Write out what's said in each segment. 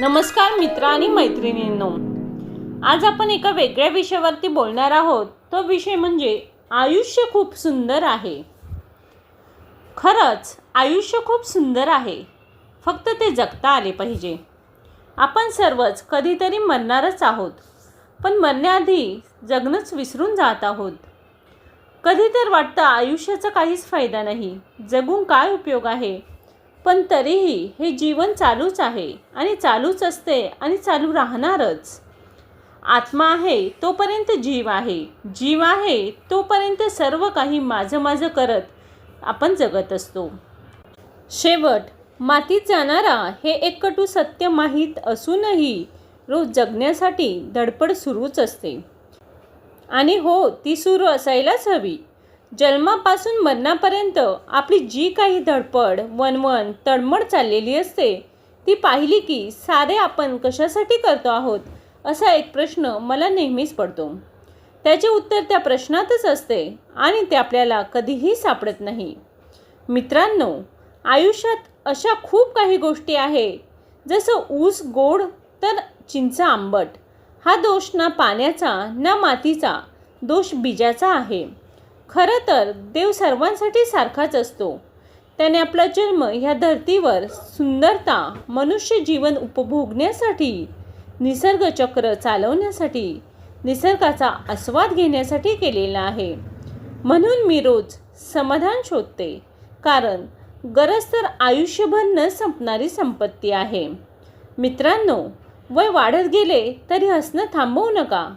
नमस्कार मित्र आणि मैत्रिणींनो. आज आपण एका वेगळ्या विषयावरती बोलणार आहोत. तो विषय म्हणजे आयुष्य खूप सुंदर आहे. खरंच आयुष्य खूप सुंदर आहे. फक्त ते जगता आले पाहिजे. आपण सर्वच कधीतरी मरणारच आहोत. पण मरण्याआधी जगणंच विसरून जात आहोत. कधी तर वाटतं आयुष्याचा काहीच फायदा नाही. जगून काय उपयोग आहे? पण तरीही हे जीवन चालूच आहे आणि चालूच असते आणि चालू राहणारच. आत्मा आहे तोपर्यंत जीव आहे. जीव आहे तोपर्यंत सर्व काही माझं माझं करत आपण जगत असतो. शेवट मातीत जाणारा हे एक कटू सत्य माहीत असूनही रोज जगण्यासाठी धडपड सुरूच असते. आणि हो ती सुरू असायलाच हवी. जन्मापासून मरणापर्यंत आपली जी काही धडपड वनवन तडमड चाललेली असते ती पाहिली की सारे आपण कशासाठी करतो आहोत असा एक प्रश्न मला नेहमीच पडतो. त्याचे उत्तर त्या प्रश्नातच असते आणि ते आपल्याला कधीही सापडत नाही. मित्रांनो आयुष्यात अशा खूप काही गोष्टी आहे जसं ऊस गोड तर चिंच आंबट. हा दोष ना पाण्याचा ना मातीचा दोष बीजाचा आहे. खरं तर देव सर्वांसाठी सारखाच असतो. त्याने आपला जन्म ह्या धर्तीवर सुंदरता मनुष्य जीवन उपभोगण्यासाठी निसर्गचक्र चालवण्यासाठी निसर्गाचा आस्वाद घेण्यासाठी केलेला आहे. म्हणून मी रोज समाधान शोधते कारण गरज तर आयुष्यभर न संपणारी संपत्ती आहे. मित्रांनो वय वाढत गेले तरी हसणं थांबवू नका.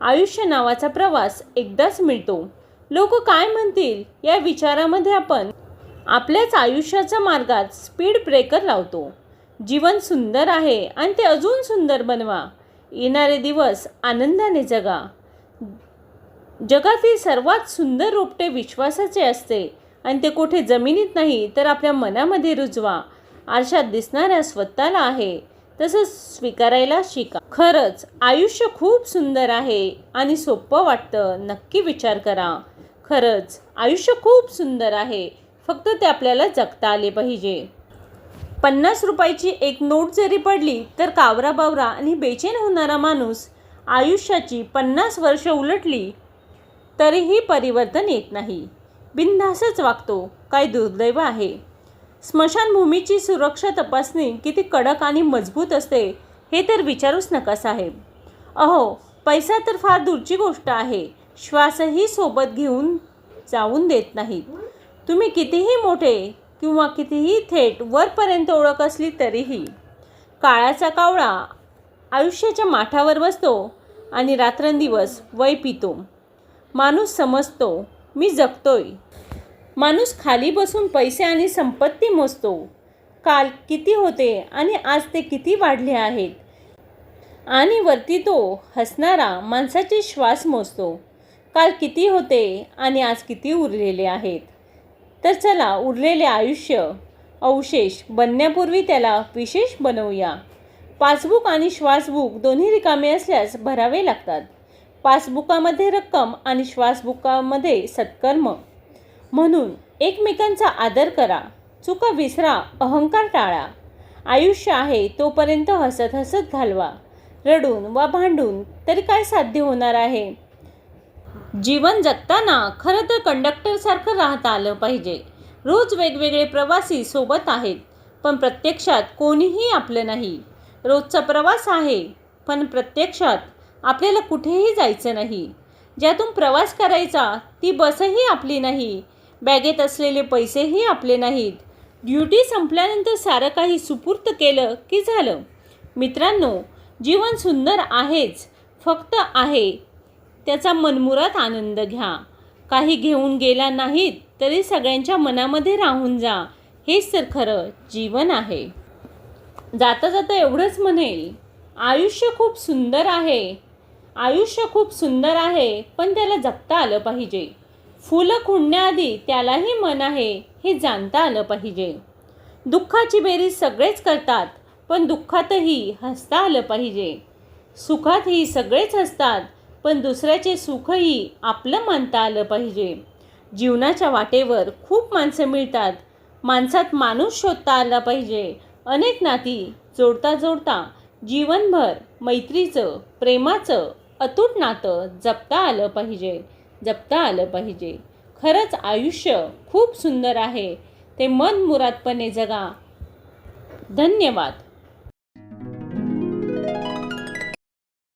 आयुष्य नावाचा प्रवास एकदाच मिळतो. लोक काय म्हणतील या विचारामध्ये आपण आपल्याच आयुष्याच्या मार्गात स्पीड ब्रेकर लावतो. जीवन सुंदर आहे आणि ते अजून सुंदर बनवा. येणारे दिवस आनंदाने जगा. जगातील सर्वात सुंदर रोपटे विश्वासाचे असते आणि ते कुठे जमिनीत नाही तर आपल्या मनामध्ये रुजवा. आरशात दिसणाऱ्या स्वतःला आहे तसंच स्वीकारायला शिका. खरंच आयुष्य खूप सुंदर आहे आणि सोपं वाटतं. नक्की विचार करा. खरंच आयुष्य खूप सुंदर आहे. फक्त ते आपल्याला जगता आले पाहिजे. पन्नास रुपयाची एक नोट जरी पडली तर कावरा बावरा आणि बेचैन होणारा माणूस आयुष्याची पन्नास वर्ष उलटली तरीही परिवर्तन येत नाही. बिनधासच वागतो काय दुर्दैव आहे. स्मशानभूमीची सुरक्षा तपासणी किती कडक आणि मजबूत असते हे तर विचारूच नका साहेब. अहो पैसा तर फार दूरची गोष्ट आहे. श्वासही सोबत घेऊन जाऊन देत नाहीत. तुम्ही कितीही मोठे किंवा कितीही थेट वरपर्यंत ओळख असली तरीही काळाचा कावळा आयुष्याच्या माठावर बसतो आणि रात्रंदिवस वय पितो. माणूस समजतो मी जगतोय माणूस खाली बसून पैसे आणि संपत्ती मोजतो. काल किती होते आणि आज ते किती वाढले आहेत? आणि वरती तो हसणारा माणसाचे श्वास मोजतो. काल किती होते आणि आज किती उरलेले आहेत? तर चला उरलेले आयुष्य अवशेष बनण्यापूर्वी त्याला विशेष बनवूया. पासबुक आणि श्वासबुक दोन्ही रिकामे असल्यास भरावे लागतात. पासबुकामध्ये रक्कम आणि श्वासबुकामध्ये सत्कर्म. म्हणून एकमेकांचा आदर करा. चुका विसरा अहंकार टाळा. आयुष्य आहे तोपर्यंत हसत हसत घालवा. रडून वा भांडून तरी काय साध्य होणार आहे? जीवन जगताना खरं तर कंडक्टरसारखं राहता आलं पाहिजे. रोज वेगवेगळे प्रवासी सोबत आहेत पण प्रत्यक्षात कोणीही आपलं नाही. रोजचा प्रवास आहे पण प्रत्यक्षात आपल्याला कुठेही जायचं नाही. ज्यातून प्रवास करायचा ती बसही आपली नाही. बॅगेत असलेले पैसेही आपले नाहीत. ड्युटी संपल्यानंतर सारं काही सुपूर्त केलं की झालं? मित्रांनो जीवन सुंदर आहेच फक्त आहे. त्याचा मनमुरात आनंद घ्या. काही घेऊन गेला नाहीत तरी सगळ्यांच्या मनामध्ये राहून जा. हेच तर खरं जीवन आहे. जाता जाता एवढंच म्हणेल आयुष्य खूप सुंदर आहे. आयुष्य खूप सुंदर आहे पण त्याला जगता आलं पाहिजे. फुलं खुंडण्याआधी त्यालाही मन आहे हे जाणता आलं पाहिजे. दुःखाची बेरीज सगळेच करतात पण दुःखातही हसता आलं पाहिजे. सुखातही सगळेच हसतात पण दुसऱ्याचे सुखही आपलं मानता आलं पाहिजे. जीवनाच्या वाटेवर खूप माणसं मिळतात. माणसात माणूस शोधता आला पाहिजे. अनेक नाती जोडता जोडता जीवनभर मैत्रीचं प्रेमाचं अतूट नातं जपता आलं पाहिजे. जपता आलं पाहिजे. खरंच आयुष्य खूप सुंदर आहे. ते मनमुरादपणे जगा. धन्यवाद.